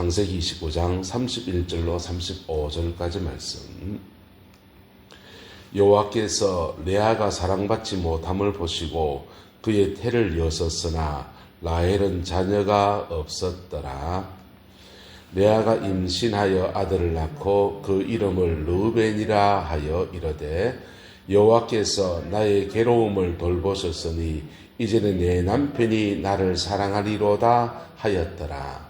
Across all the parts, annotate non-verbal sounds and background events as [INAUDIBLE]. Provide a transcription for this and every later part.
창세기 25장 31절로 35절까지 말씀. 여호와께서 레아가 사랑받지 못함을 보시고 그의 태를 여섰으나 라헬은 자녀가 없었더라. 레아가 임신하여 아들을 낳고 그 이름을 르벤이라 하여 이르되 여호와께서 나의 괴로움을 돌보셨으니 이제는 내 남편이 나를 사랑하리로다 하였더라.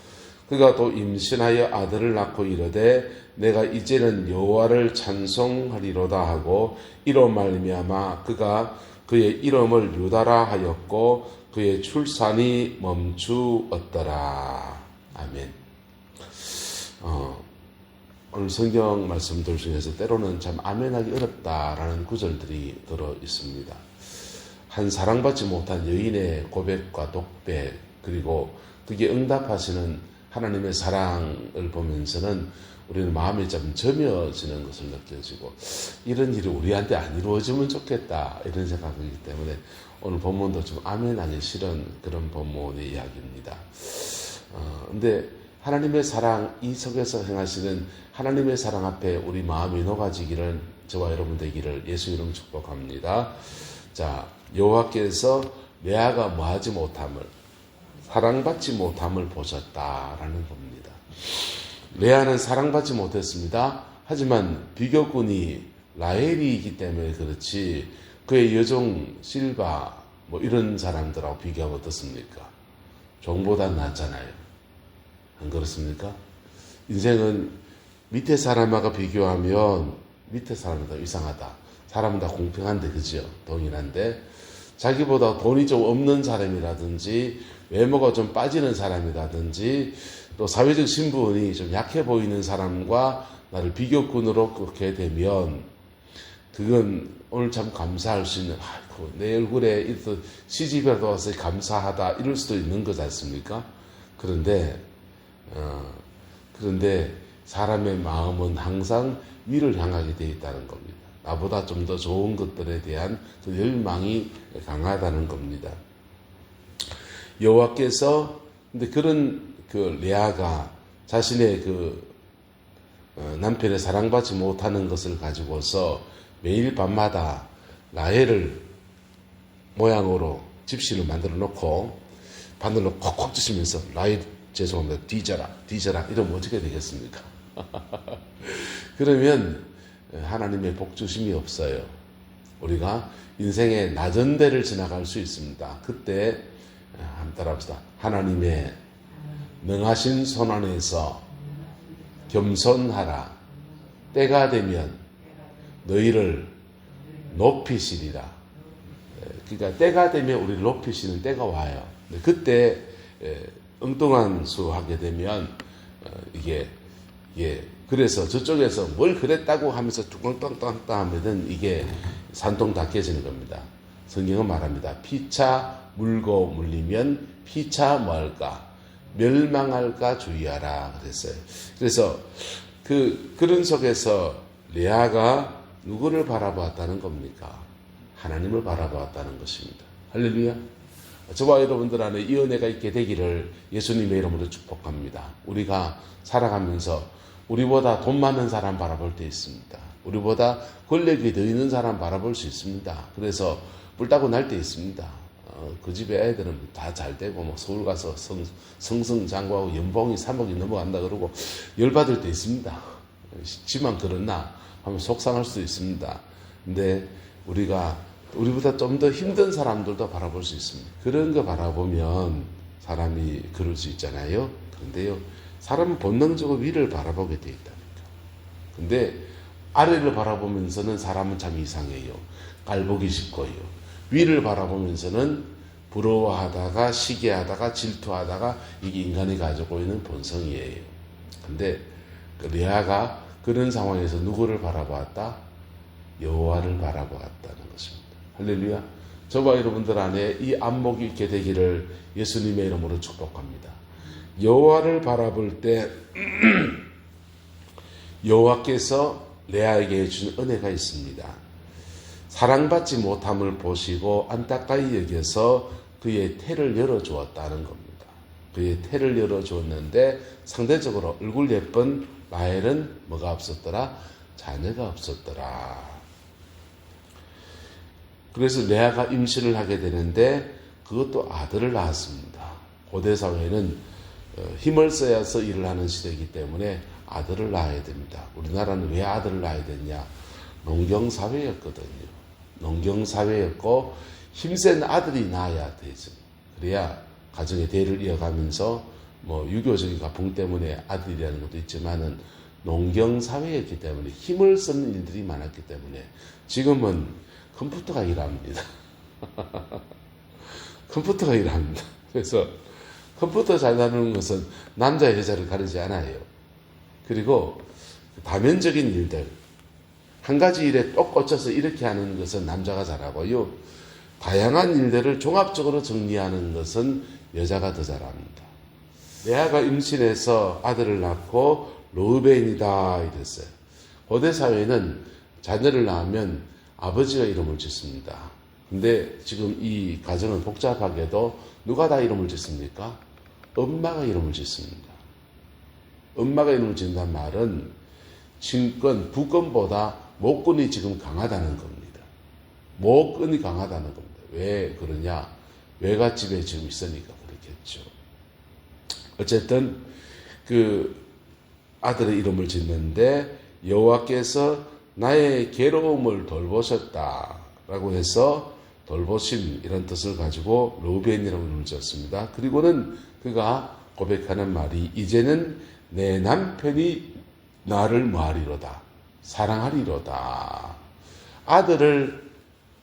그가 또 임신하여 아들을 낳고 이르되 내가 이제는 여호와를 찬송하리로다 하고 이로 말미암아 그가 그의 이름을 유다라 하였고 그의 출산이 멈추었더라. 아멘. 어, 오늘 성경 말씀들 중에서 때로는 참 아멘하기 어렵다라는 구절들이 들어 있습니다. 한 사랑받지 못한 여인의 고백과 독백 그리고 그게 응답하시는 하나님의 사랑을 보면서는 우리는 마음이 좀 점여지는 것을 느껴지고 이런 일이 우리한테 안 이루어지면 좋겠다 이런 생각이기 때문에 오늘 본문도 좀 아멘 하기 싫은 그런 본문의 이야기입니다. 어, 근데 하나님의 사랑 이 속에서 행하시는 하나님의 사랑 앞에 우리 마음이 녹아지기를 저와 여러분 되기를 예수 이름 축복합니다. 자 여호와께서 레아가 뭐하지 못함을 사랑받지 못함을 보셨다라는 겁니다. 레아는 사랑받지 못했습니다. 하지만 비교꾼이 라헬이기 때문에 그렇지 그의 여종 실바 뭐 이런 사람들하고 비교하면 어떻습니까? 종보다 낫잖아요. 안 그렇습니까? 인생은 밑에 사람하고 비교하면 밑에 사람은 더 이상하다. 사람은 다 공평한데 그죠? 동일한데 자기보다 돈이 좀 없는 사람이라든지 외모가 좀 빠지는 사람이라든지 또 사회적 신분이 좀 약해 보이는 사람과 나를 비교꾼으로 그렇게 되면 그건 오늘 참 감사할 수 있는 아이고 내 얼굴에 이렇게 시집이라도 와서 감사하다 이럴 수도 있는 거지 않습니까? 그런데 어, 그런데 사람의 마음은 항상 위를 향하게 되어 있다는 겁니다. 나보다 좀 더 좋은 것들에 대한 그 열망이 강하다는 겁니다. 여호와께서 근데 그런 그 레아가 자신의 그 어, 남편의 사랑받지 못하는 것을 가지고서 매일 밤마다 라헬을 모양으로 집신을 만들어 놓고 바늘로 콕콕 찌시면서 라헬 죄송합니다 뒤져라 뒤져라 이러면 어떻게 되겠습니까? [LAUGHS] 그러면 하나님의 복주심이 없어요. 우리가 인생의 낮은 데를 지나갈 수 있습니다. 그때 한번 따라합시다. 하나님의 능하신 손 안에서 겸손하라. 때가 되면 너희를 높이시리라. 그러니까 때가 되면 우리를 높이시는 때가 와요. 그때 엉뚱한 수 하게 되면 어, 이게 이게 그래서 저쪽에서 뭘 그랬다고 하면서 뚜껑땅땅땅 하면은 이게 산통 다 깨지는 겁니다. 성경은 말합니다. 피차 물고 물리면 피차 뭐할까? 멸망할까 주의하라 그랬어요. 그래서 그 그런 속에서 레아가 누구를 바라보았다는 겁니까? 하나님을 바라보았다는 것입니다. 할렐루야. 저와 여러분들 안에 이 은혜가 있게 되기를 예수님의 이름으로 축복합니다. 우리가 살아가면서 우리보다 돈 많은 사람 바라볼 때 있습니다. 우리보다 권력이 더 있는 사람 바라볼 수 있습니다. 그래서 뿔따고 날 때 있습니다. 어, 그 집에 애들은 다 잘 되고 뭐 서울 가서 성, 성성장구하고 연봉이 3억이 넘어간다 그러고 열받을 때 있습니다. 지만 그렇나 하면 속상할 수도 있습니다. 근데 우리가 우리보다 좀 더 힘든 사람들도 바라볼 수 있습니다. 그런 거 바라보면 사람이 그럴 수 있잖아요. 그런데요, 사람은 본능적으로 위를 바라보게 돼 있다니까. 근데 아래를 바라보면서는 사람은 참 이상해요. 깔보기 쉽고요. 위를 바라보면서는 부러워하다가 시기하다가 질투하다가 이게 인간이 가지고 있는 본성이에요. 근데 그 레아가 그런 상황에서 누구를 바라보았다? 여호와를 바라보았다는 것입니다. 할렐루야. 저와 여러분들 안에 이 안목이 있게 되기를 예수님의 이름으로 축복합니다. 여호와를 바라볼 때 [CLEARS THROAT] 여호와께서 레아에게 준 은혜가 있습니다. 사랑받지 못함을 보시고 안타까이 여겨서 그의 태를 열어주었다는 겁니다. 그의 태를 열어주었는데 상대적으로 얼굴 예쁜 라헬은 뭐가 없었더라? 자녀가 없었더라. 그래서 레아가 임신을 하게 되는데 그것도 아들을 낳았습니다. 고대 사회는 어, 힘을 써야서 일을 하는 시대이기 때문에 아들을 낳아야 됩니다. 우리나라는 왜 아들을 낳아야 되냐? 농경 사회였거든요. 농경 사회였고 힘센 아들이 낳아야 되죠. 그래야 가정의 대를 이어가면서 뭐 유교적인 가풍 때문에 아들이라는 것도 있지만은 농경 사회였기 때문에 힘을 쓰는 일들이 많았기 때문에 지금은 컴퓨터가 일합니다. [LAUGHS] 컴퓨터가 일합니다. 그래서 컴퓨터 잘 다루는 것은 남자 여자를 가리지 않아요. 그리고 다면적인 일들 한 가지 일에 똑 꽂혀서 이렇게 하는 것은 남자가 잘하고요. 다양한 일들을 종합적으로 정리하는 것은 여자가 더 잘합니다. 레아가 임신해서 아들을 낳고 로벤이다 이랬어요. 고대 사회는 자녀를 낳으면 아버지가 이름을 짓습니다. 근데 지금 이 가정은 복잡하게도 누가 다 이름을 짓습니까? 엄마가 이름을 짓습니다. 엄마가 이름을 짓는다는 말은 친권, 부권보다 목권이 지금 강하다는 겁니다. 목권이 강하다는 겁니다. 왜 그러냐? 외갓집에 지금 있으니까 그렇겠죠. 어쨌든 그 아들의 이름을 짓는데 여호와께서 나의 괴로움을 돌보셨다라고 해서 돌보심 이런 뜻을 가지고 로벤이라고 이름을 지었습니다. 그리고는 그가 고백하는 말이 이제는 내 남편이 나를 뭐하리로다 사랑하리로다 아들을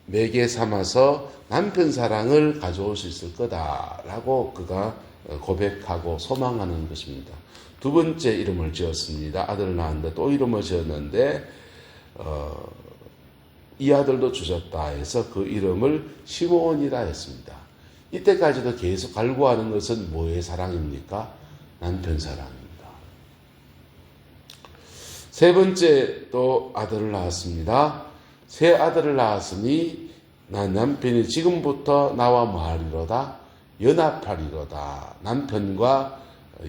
내게 삼아서 남편 사랑을 가져올 수 있을 거다라고 그가 고백하고 소망하는 것입니다. 두 번째 이름을 지었습니다. 아들을 낳았는데 또 이름을 지었는데 어, 이 아들도 주셨다 해서 그 이름을 시몬이라 했습니다. 이때까지도 계속 갈구하는 것은 뭐의 사랑입니까? 남편 사랑입니다. 세 번째 또 아들을 낳았습니다. 새 아들을 낳았으니 난 남편이 지금부터 나와 뭐하리로다? 연합하리로다. 남편과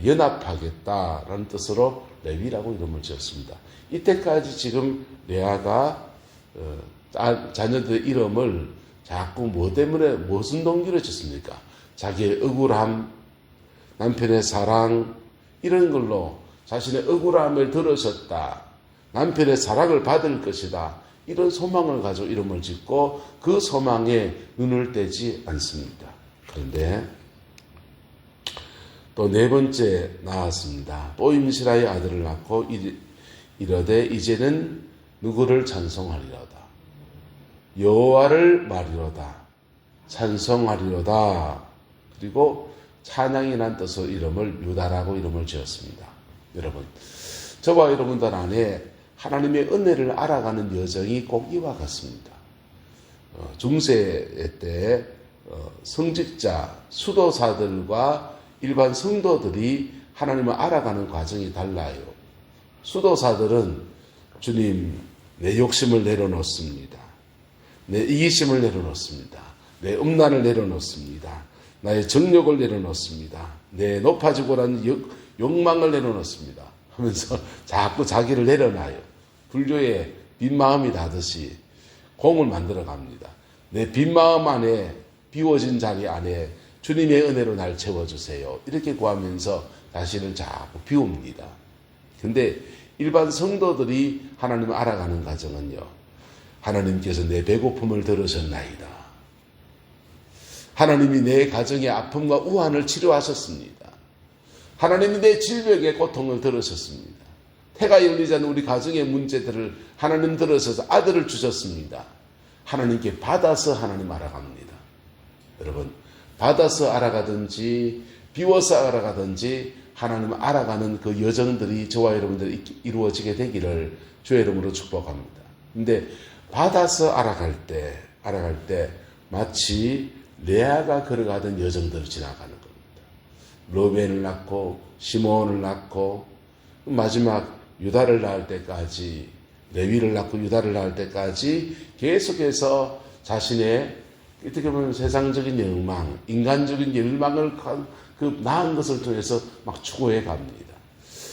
연합하겠다라는 뜻으로 레위라고 이름을 지었습니다. 이때까지 지금 레아가 어, 자녀들 이름을 자꾸 뭐 때문에 무슨 동기로 짓습니까? 자기의 억울함, 남편의 사랑 이런 걸로 자신의 억울함을 들으셨다. 남편의 사랑을 받을 것이다. 이런 소망을 가지고 이름을 짓고 그 소망에 눈을 떼지 않습니다. 그런데 또 네 번째 나왔습니다. 또 임시라의 아들을 낳고 이르되 이제는 누구를 찬송하리로다. 여호와를 말이로다. 찬송하리로다. 그리고 찬양이란 뜻으로 이름을 유다라고 이름을 지었습니다. 여러분, 저와 여러분들 안에 하나님의 은혜를 알아가는 여정이 꼭 이와 같습니다. 어, 중세 때 어, 성직자, 수도사들과 일반 성도들이 하나님을 알아가는 과정이 달라요. 수도사들은 주님, 내 욕심을 내려놓습니다. 내 이기심을 내려놓습니다. 내 음란을 내려놓습니다. 나의 정력을 내려놓습니다. 내 높아지고라는 욕망을 내려놓습니다. 하면서 [LAUGHS] 자꾸 자기를 내려놔요. 불교의 빈 마음이 닿듯이 공을 만들어 갑니다. 내 빈 마음 안에 비워진 자리 안에 주님의 은혜로 날 채워주세요. 이렇게 구하면서 자신을 자꾸 비웁니다. 근데 일반 성도들이 하나님을 알아가는 과정은요. 하나님께서 내 배고픔을 들으셨나이다. 하나님이 내 가정의 아픔과 우환을 치료하셨습니다. 하나님이 내 질병의 고통을 들으셨습니다. 태가 열리지 않는 우리 가정의 문제들을 하나님 들으셔서 아들을 주셨습니다. 하나님께 받아서 하나님 알아갑니다. 여러분, 받아서 알아가든지 비워서 알아가든지 하나님을 알아가는 그 여정들이 저와 여러분들이 이루어지게 되기를 주의 이름으로 축복합니다. 근데 받아서 알아갈 때, 알아갈 때 마치 레아가 걸어가던 여정들을 지나가는 겁니다. 로벤을 낳고 시몬을 낳고 마지막 유다를 낳을 때까지 레위를 낳고 유다를 낳을 때까지 계속해서 자신의 어떻게 보면 세상적인 열망, 인간적인 열망을 그 나은 것을 통해서 막 추구해 갑니다.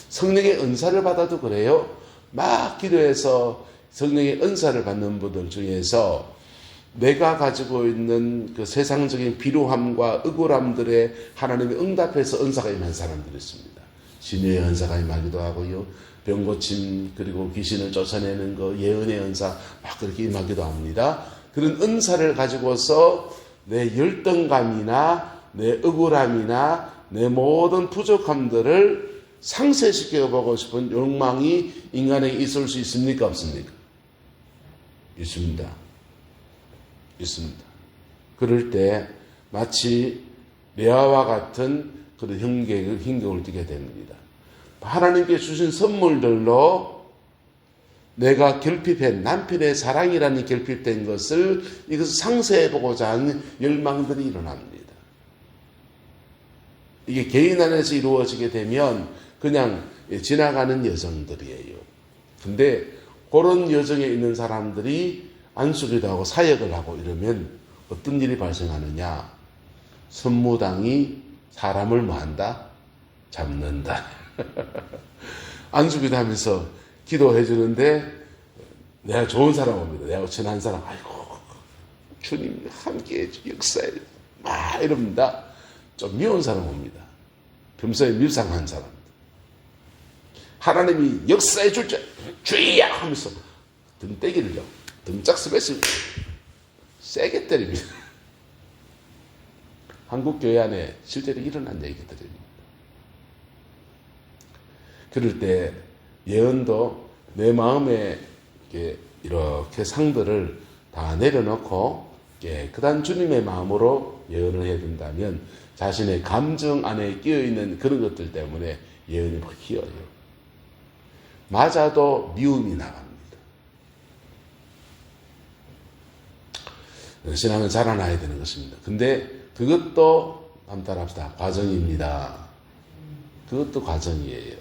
성령의 은사를 받아도 그래요. 막 기도해서 성령의 은사를 받는 분들 중에서 내가 가지고 있는 그 세상적인 비루함과 억울함들에 하나님이 응답해서 은사가 임한 사람들이 있습니다. 신의 은사가 임하기도 하고요. 병 고침 그리고 귀신을 쫓아내는 거 예언의 은사 막 그렇게 임하기도 합니다. 그런 은사를 가지고서 내 열등감이나 내 억울함이나 내 모든 부족함들을 상쇄시켜 보고 싶은 욕망이 인간에게 있을 수 있습니까? 없습니까? 있습니다. 있습니다. 그럴 때 마치 레아와 같은 그런 형객을, 힘격을 띠게 됩니다. 하나님께 주신 선물들로 내가 결핍한 남편의 사랑이라는 결핍된 것을 이것을 상쇄해보고자 하는 열망들이 일어납니다. 이게 개인 안에서 이루어지게 되면 그냥 지나가는 여정들이에요. 근데 그런 여정에 있는 사람들이 안수기도 하고 사역을 하고 이러면 어떤 일이 발생하느냐? 선무당이 사람을 뭐한다? 잡는다. [LAUGHS] 안수기도 하면서 기도해 주는데 내가 좋은 사람 옵니다. 내가 친한 사람, 아이고, 주님 함께 역사에 막 이럽니다. 좀 미운 사람 옵니다. 평소에 밀상한 사람. 하나님이 역사에 줄줄 주의야 하면서 등떼기를요. 등짝 스매시 세게 때립니다. [LAUGHS] 한국 교회 안에 실제로 일어난 얘기들입니다. 그럴 때 예언도 내 마음에 이렇게 상들을 다 내려놓고 깨끗한 주님의 마음으로 예언을 해야 된다면 자신의 감정 안에 끼어 있는 그런 것들 때문에 예언이 막 희어요. 맞아도 미움이 나갑니다. 신앙은 자라나야 되는 것입니다. 근데 그것도 함따합시다 과정입니다. 그것도 과정이에요.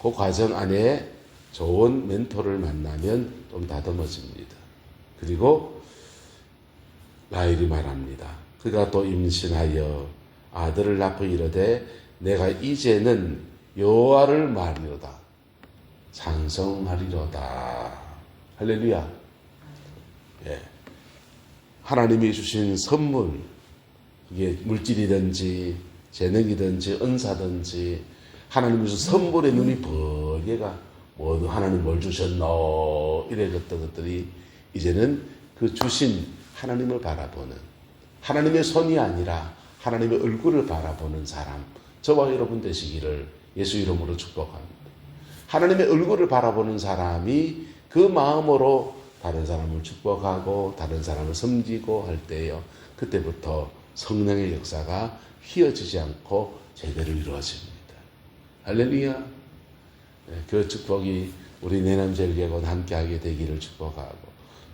그 과정 안에 좋은 멘토를 만나면 좀 다듬어집니다. 그리고 라일이 말합니다. 그가 또 임신하여 아들을 낳고 이르되 내가 이제는 여호와를 말리로다. 찬성하리로다. 할렐루야. 예. 하나님이 주신 선물, 이게 물질이든지 재능이든지 은사든지 하나님이 주신 선물의 눈이 벌게가 뭐 하나님 뭘 주셨노 이래졌던 것들이 이제는 그 주신 하나님을 바라보는 하나님의 손이 아니라 하나님의 얼굴을 바라보는 사람 저와 여러분 되시기를 예수 이름으로 축복합니다. 하나님의 얼굴을 바라보는 사람이 그 마음으로 다른 사람을 축복하고 다른 사람을 섬기고 할 때요. 그때부터 성령의 역사가 휘어지지 않고 제대로 이루어집니다. 할렐루야. 네, 그 축복이 우리 내남절개곤 함께하게 되기를 축복하고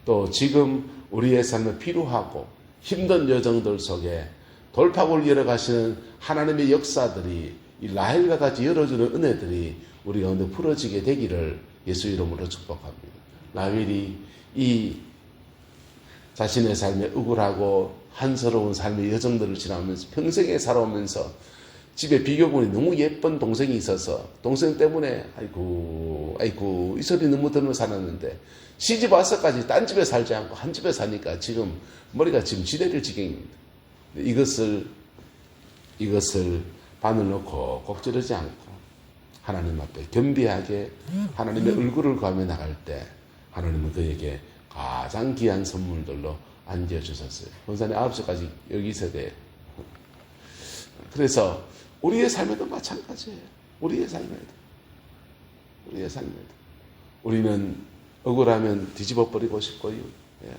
또 지금 우리의 삶에 필요하고 힘든 여정들 속에 돌파구를 열어가시는 하나님의 역사들이 이 라헬과 같이 열어주는 은혜들이 우리 가운데 풀어지게 되기를 예수 이름으로 축복합니다. 라헬이 이 자신의 삶에 억울하고 한스러운 삶의 여정들을 지나면서 평생에 살아오면서 집에 비교군이 너무 예쁜 동생이 있어서 동생 때문에 아이고 아이고 이 소리 너무 들으면서 살았는데 시집 와서까지 딴 집에 살지 않고 한 집에 사니까 지금 머리가 지금 지대를 지경입니다. 이것을 이것을 바늘 놓고 꼭 찌르지 않고 하나님 앞에 겸비하게 하나님의 얼굴을 구하며 나갈 때 하나님은 그에게 가장 귀한 선물들로 안겨주셨어요. 본산에 아홉 시까지 여기 있어야 돼. 그래서 우리의 삶에도 마찬가지예요. 우리의 삶에도. 우리의 삶에도. 우리는 억울하면 뒤집어 버리고 싶고요.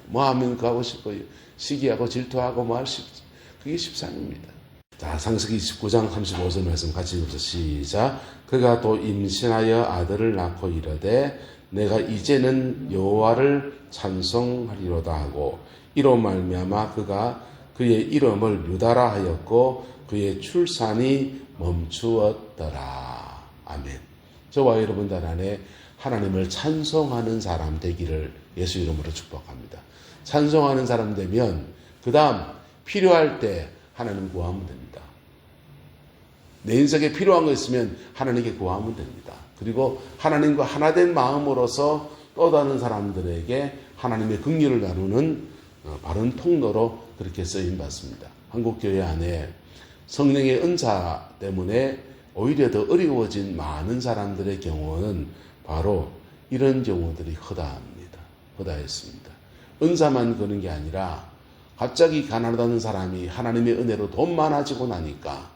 뭐 하면 가고 싶고요. 시기하고 질투하고 뭐 할 수 있지. 그게 십상입니다. 자, 상세기 29장 35절 말씀 같이 읽어서 시작. 그가 또 임신하여 아들을 낳고 이르되 내가 이제는 여호와를 찬송하리로다 하고 이로 말미암아 그가 그의 이름을 유다라 하였고 그의 출산이 멈추었더라. 아멘. 저와 여러분들 안에 하나님을 찬송하는 사람 되기를 예수 이름으로 축복합니다. 찬송하는 사람 되면 그 다음 필요할 때 하나님 구하면 됩니다. 내 인생에 필요한 거 있으면 하나님께 구하면 됩니다. 그리고 하나님과 하나된 마음으로서 또 다른 사람들에게 하나님의 긍휼을 나누는 어, 바른 통로로 그렇게 쓰임 받습니다. 한국 교회 안에 성령의 은사 때문에 오히려 더 어려워진 많은 사람들의 경우는 바로 이런 경우들이 허다합니다. 허다했습니다. 은사만 그런 게 아니라 갑자기 가난하다는 사람이 하나님의 은혜로 돈 많아지고 나니까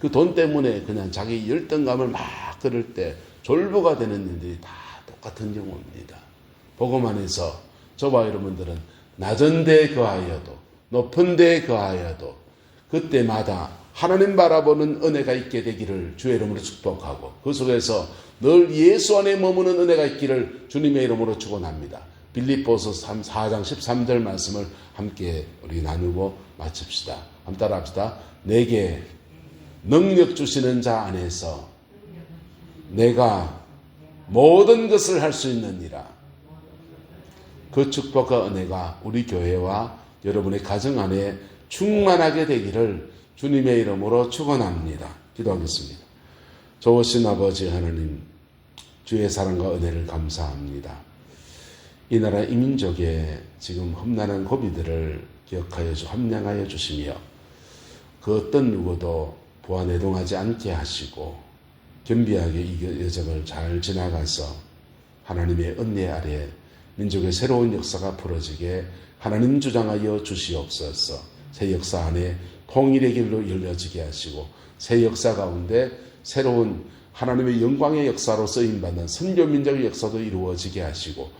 그 돈 때문에 그냥 자기 열등감을 막 그럴 때 졸부가 되는 일들이 다 똑같은 경우입니다. 보고만 해서 저와 여러분들은 낮은 데 거하여도 높은 데 거하여도 그때마다 하나님 바라보는 은혜가 있게 되기를 주의 이름으로 축복하고 그 속에서 늘 예수 안에 머무는 은혜가 있기를 주님의 이름으로 축원합니다. 빌립보서 3, 4장 13절 말씀을 함께 우리 나누고 마칩시다. 한번 따라 합시다. 내게 능력 주시는 자 안에서 내가 모든 것을 할 수 있느니라. 그 축복과 은혜가 우리 교회와 여러분의 가정 안에 충만하게 되기를 주님의 이름으로 축원합니다. 기도하겠습니다. 좋으신 아버지 하나님, 주의 사랑과 은혜를 감사합니다. 이 나라 이민족의 지금 험난한 고비들을 기억하여 주 함량하여 주시며 그 어떤 누구도 보완해동하지 않게 하시고 겸비하게 이 여정을 잘 지나가서 하나님의 은혜 아래 민족의 새로운 역사가 풀어지게 하나님 주장하여 주시옵소서 새 역사 안에 통일의 길로 열려지게 하시고 새 역사 가운데 새로운 하나님의 영광의 역사로 쓰임받는 선교 민족의 역사도 이루어지게 하시고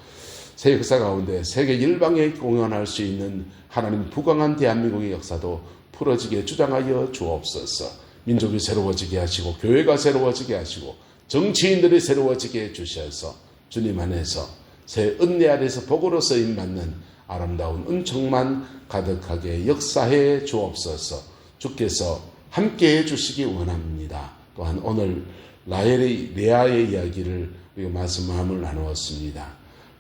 새 역사 가운데 세계 일방에 공연할 수 있는 하나님 부강한 대한민국의 역사도 풀어지게 주장하여 주옵소서. 민족이 새로워지게 하시고 교회가 새로워지게 하시고 정치인들이 새로워지게 해 주셔서 주님 안에서 새 은혜 아래서 복으로 쓰임 받는 아름다운 은총만 가득하게 역사해 주옵소서. 주께서 함께 해 주시기 원합니다. 또한 오늘 라헬의 레아의 이야기를 우리가 말씀 마음을 나누었습니다.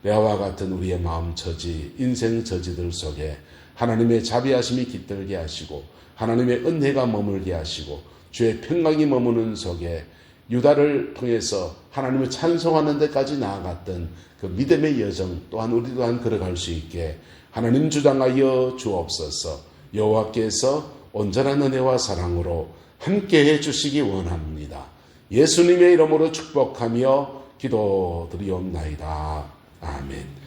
레아와 같은 우리의 마음 처지, 인생 처지들 속에 하나님의 자비하심이 깃들게 하시고 하나님의 은혜가 머물게 하시고 주의 평강이 머무는 속에 유다를 통해서 하나님을 찬송하는 데까지 나아갔던 그 믿음의 여정 또한 우리 또한 걸어갈 수 있게 하나님 주장하여 주옵소서 여호와께서 온전한 은혜와 사랑으로 함께해 주시기 원합니다. 예수님의 이름으로 축복하며 기도드리옵나이다. 아멘.